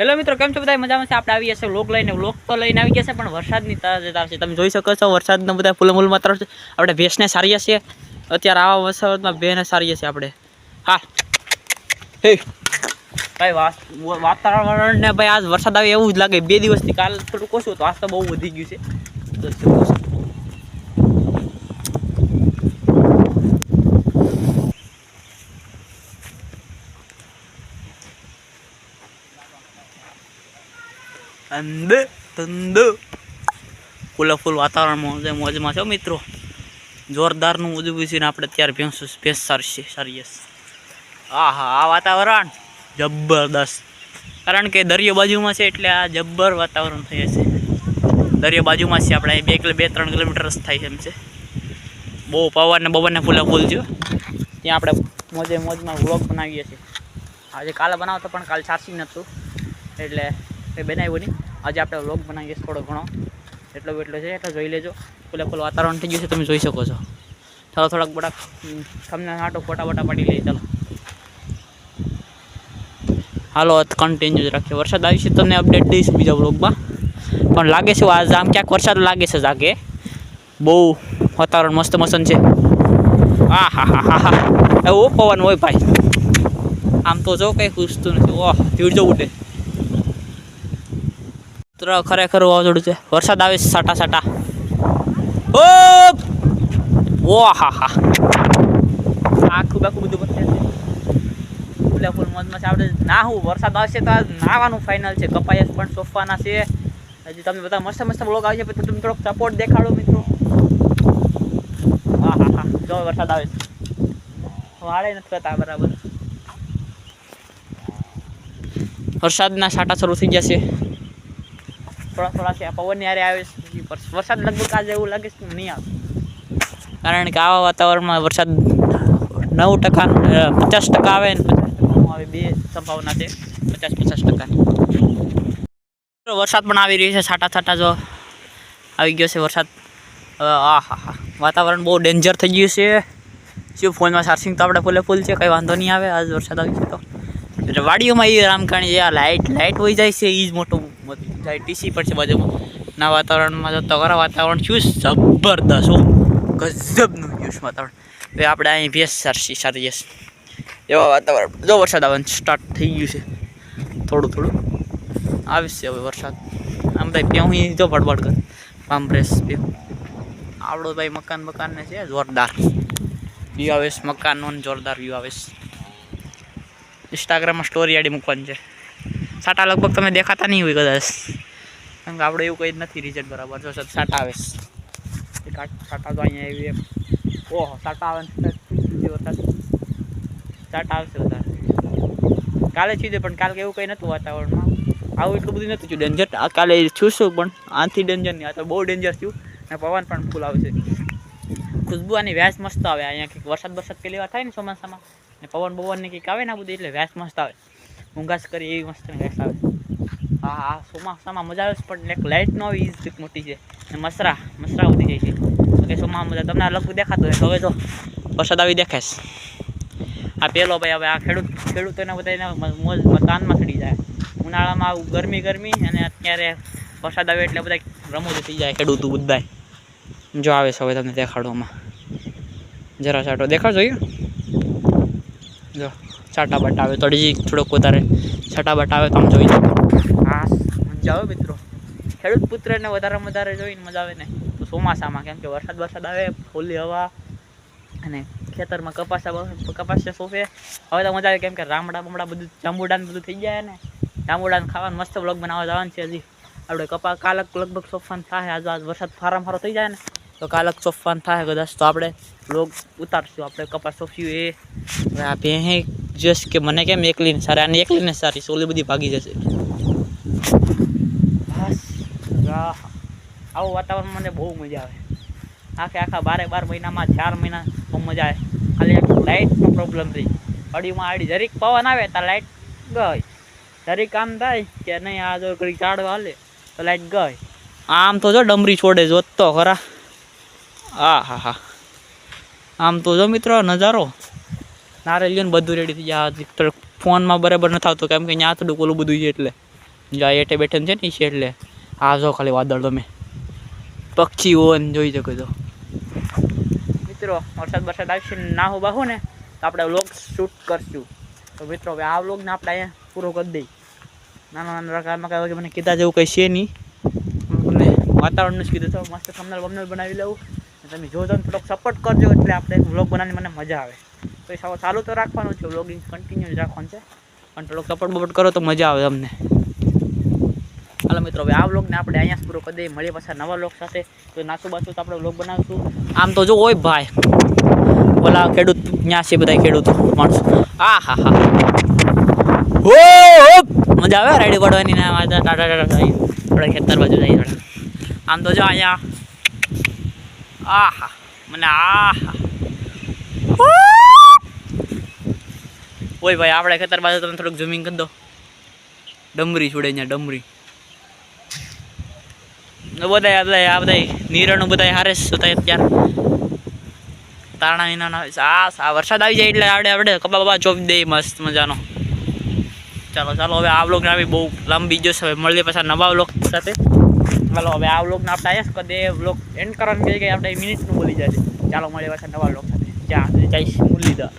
Hello મિત્રો, કેમ છો બધા મજામાં છે? આપણે આવી છે લોક લઈને. લોક તો લઈને આવી ગયા છે, પણ વરસાદની તાર છે, તમે જોઈ શકો છો, વરસાદના બધા ફૂલ મૂલ માત્ર આપણે ભેંસને સારીએ છીએ. અત્યારે આવા વરસાદમાં ભેંને સારીએ છીએ આપણે. હા. હે. ભાઈ વાતાવરણને ભાઈ આજ વરસાદ આવે એવું જ લાગે. બે દિવસથી કાલ થોડુંક ઓછું તો આજ તો બહુ વધી ગયું છે. અંદ તંદ ફૂલે વાતાવરણમાં જે મોજમાં છો મિત્રો જોરદારનું ઉજવું છે ને આપણે અત્યારે ભેંસ ભેંસ સારી સારી હા હા આ વાતાવરણ જબરદસ્ત કારણ કે દરિયો બાજુમાં છે એટલે આ જબ્બર વાતાવરણ થઈ છે દરિયો બાજુમાં છે આપણે બે કિલો બે ત્રણ કિલોમીટર જ થાય છે એમ છે બહુ પવન ને ફૂલા ફૂલ છે ત્યાં આપણે મોજે મોજમાં વ્લોગ બનાવીએ છીએ આજે કાલે બનાવતો પણ કાલે સાચી નહોતું એટલે એ બનાવ્યું નહીં. આજે આપણે વ્લોગ બનાવીએ થોડો ઘણો. એટલો એટલો છે, એટલે જોઈ લેજો. ખુલ્લે ખુલ્લું વાતાવરણ થઈ ગયું છે, તમે જોઈ શકો છો. ચાલો, થોડાક બડાક તમને આટો ફોટા બોટા પાડી લઈએ, ચાલો. હાલો કન્ટિન્યુ જ રાખીએ. વરસાદ આવી છે, તમને અપડેટ દઈશ બીજા વ્લોગમાં પણ લાગે છે, આજ આમ ક્યાંક વરસાદ લાગે છે, જાગે. બહુ વાતાવરણ મસ્ત મસ્ત છે. આ હા હા હા હા એવું પવન હોય ભાઈ. આમ તો જો કંઈ ખુશતું નથી. ઓહ ધીરજો ઉડે તો ખરેખર વાવાઝોડું છે. વરસાદ આવે સાટા સાટા. ઓ ઓ હા હા આખું બાખું બધું બચે છે ફૂલે મોજમાં છે. આપણે ના હું, વરસાદ આવશે તો નાહવાનું ફાઇનલ છે. કપાયસ પણ સોફવાના છે. હજી તમને બધા મસ્ત મસ્ત બ્લોગ આવશે પછી તમે થોડોક સપોર્ટ દેખાડો મિત્રો. હા હા હા જો વરસાદ આવે છે. વાળે નથી કરતા બરાબર. વરસાદના છાંટા શરૂ થઈ ગયા છે. થોડા થોડા છે. પવન યારે આવે છે. વરસાદ લગભગ આજે એવું લાગે છે નહીં આવે. કારણ કે આવા વાતાવરણમાં વરસાદ નવ ટકા પચાસ ટકા આવે ને પચાસ ટકા આવે બે સંભાવના છે. પચાસ પચાસ ટકાની વરસાદ પણ આવી રહ્યો છે છાંટા છાટા જો. આવી ગયો છે વરસાદ. આ, હા વાતાવરણ બહુ ડેન્જર થઈ ગયું છે. શું ફોનમાં ચાર્જિંગ તો આપણે ફૂલે ફૂલ છે. કંઈ વાંધો નહીં આવે. આજ વરસાદ આવી છે તો. વાડીઓમાં એ રામકાણી જે આ લાઇટ લાઇટ હોઈ જાય છે. એ જ મોટું જાય ટીસી પર છે બાજુમાં. ના વાતાવરણમાં તો ખરા, વાતાવરણ શું જબરદસ્ત, હો. ગજબનું જ્યુસ વાતાવરણ. હવે આપણે અહીં ભેસ સારસી, સારી જશે એવા વાતાવરણ. જો વરસાદ આવવાનું સ્ટાર્ટ થઈ ગયું છે. થોડું થોડું. આવશે હવે વરસાદ. આમ ભાઈ પ્યાઉં જો ભડબડ કર. પામ્પ્રેસ પ્યાઉં આવડો ભાઈ મકાન મકાનને છે, જોરદાર. વ્યૂ આવેશ મકાનનો જોરદાર વ્યૂ આવેશ ઇન્સ્ટાગ્રામમાં સ્ટોરી આડી મૂકવાની છે. સાટા લગભગ તમે દેખાતા નહીં હોય કદાચ. કારણ કે આપણે એવું કંઈ જ નથી રિઝલ્ટ બરાબર. જો સાટા આવે. સાટા તો અહીંયા એવી એમ. ઓહો, સાટા આવે સાટા આવશે વધારે. કાલે છીએ પણ કાલે એવું કંઈ નહોતું વાતાવરણમાં. આવું એટલું બધું નહોતું થયું. ડેન્જર આ કાલે છું, પણ આથી ડેન્જર નહીં. આ તો બહુ ડેન્જર થયું. અને પવન પણ ફૂલ આવશે ખુશ્બુ આની વ્યાસ મસ્ત આવે. અહીંયા કંઈક વરસાદ વરસાદ પહેલી વાર થાય ને ચોમાસામાં? ને પવન બવન ને કંઈક આવે ને આ બધું એટલે વ્યાસ મસ્ત આવે. ઊંઘાસ કરી એવી મસ્ત વ્યાસ આવે. હા હા, ચોમાસામાં મજા આવે છે, પણ એક લાઇટ ન આવી એ કંઈક મોટી છે. ને મસરા મસરા ઉડી જાય છે. તો કે ચોમામાં મજા, તમને લગભગ દેખાતું હોય હવે તો વરસાદ આવી દેખાશ આ પેલો ભાઈ હવે આ ખેડૂત, ખેડૂતોને બધાને મોજ કાનમાં ચડી જાય. ઉનાળામાં આવું ગરમી ગરમી, અને અત્યારે વરસાદ આવે એટલે બધા રમૂજ થઈ જાય ખેડૂતો બધા જો આવે છે હવે તમને દેખાડવામાં. જરા સાટો દેખાડ જોયું જો. છાટા આવે તો હજી થોડોક વધારે છટાબટ આવે તો આમ જોઈ શકો. હા મજા આવે મિત્રો. ખેડૂત પુત્રને વધારે વધારે જોઈને મજા આવે ને. તો ચોમાસામાં કેમ કે વરસાદ વરસાદ આવે, ખુલ્લી હવા અને ખેતરમાં કપાસા કપાસિયા સોફે. હવે તો મજા આવે કેમ કે રામડા બમડા બધું જાંબુડાને બધું થઈ જાય ને. જાંબુડાને ખાવાનું મસ્ત બ્લોગ બનાવવા જવાનું છે હજી. આપણે કપા, કાલક લગભગ સોફાન થાય, આજ આજ વરસાદ ફારામ ફારો થઈ જાય ને, તો કાલક સોફાન થાય કદાચ. તો આપણે બ્લોગ ઉતારશું આપણે કપાસ સોફ્યું એ. હવે આ જશ કે મને કેમ એકલીને સારી આને એકલીને સારી સોલી બધી ભાગી જશે. આવું વાતાવરણ મને બહુ મજા આવે. આખે આખા બારે બાર મહિનામાં ચાર મહિના બહુ મજા આવે. ખાલી એક લાઇટનો પ્રોબ્લેમ થઈ અડીમાં આડી જરીક પવન આવે તો લાઇટ ગઈ. જરીક આમ થાય કે નહીં આ જો ઘડી ઝાડ હાલે તો લાઇટ ગઈ. આમ તો જો ડમરી છોડે જોત તો ખરા. આ હા હા આમ તો જો મિત્રો નજારો. નારેલિયન બધું રેડી થઈ જાય. ફોનમાં બરાબર નથી આવતું કેમ કે ત્યાં થોડુંક ઓલું બધું છે એટલે. જો આ એટે બેઠે છે ને છે એટલે. આ જો ખાલી વાદળ તમે પક્ષીઓ ને જોઈ શકો છો. મિત્રો, વરસાદ વરસાદ આવશે ને ના હો બાહો ને, તો આપણે વ્લોગ શૂટ કરશું. તો મિત્રો, હવે આ વ્લોગને આપણે અહીંયા પૂરો કરી દઈએ. નાના નાના પ્રકારમાં કાંઈ મને કીધા જેવું કંઈ છે નહીં. તમને વાતાવરણનું જ કીધું તો મસ્ત થમનલ બમનલ બનાવી લઉં. તમે જોજો ને થોડોક સપોર્ટ કરજો એટલે આપણે વ્લોગ બનાવીને મને મજા આવે. તો ચાલુ તો રાખવાનું છે વ્લોગિંગ કન્ટિન્યુ રાખવાનું છે. પણ થોડોક સપોર્ટ બપોર્ટ કરો તો મજા આવે તમને હાલો મિત્રો, હવે આ વ્લોગને આપણે અહીંયા પૂરો કરી દઈએ. મળીએ પાછા નવા વ્લોગ સાથે. તો નાસું બાસું તો આપણે વ્લોગ બનાવશું. આમ તો જો હોય ભાઈ, ઓલા ખેડૂત ત્યાં છે બધા ખેડૂતો, માણસો. આ હા હા. હો હો. મજા આવે રાઈડ પડવાની ના મારે ટાટા ટાટા જાય આપણે ખેતર બાજુ થોડા. આમ તો જો અહીંયા. આહા મને આહા ઓય ભાઈ આપણે ખેતર બાજુ તમે થોડુંક ઝૂમિંગ કરી દો. ડમરી છોડે અહીંયા, ડમરી. બધા આ બધા આ બધા નીરણું બધા હારે હતા અત્યારે તાણા વિના આ આ વરસાદ આવી જાય એટલે આવડે આવડે. કબા બબા ચોપી દે મસ્ત મજાનો. ચાલો ચાલો, હવે આ વ્લોગને આવી બહુ લાંબી જશે હવે મળીએ પાછા નવા વ્લોગ સાથે. ચાલો, હવે આ વ્લોગને આપણે જ કરી દે વ્લોગ એન્ડ કરવાનું કહે કે આપણે મિનિટનું બોલી જાય ચાલો, મળીએ પાછા નવા વ્લોગ સાથે. જ્યાં જઈશ મુરલીધર.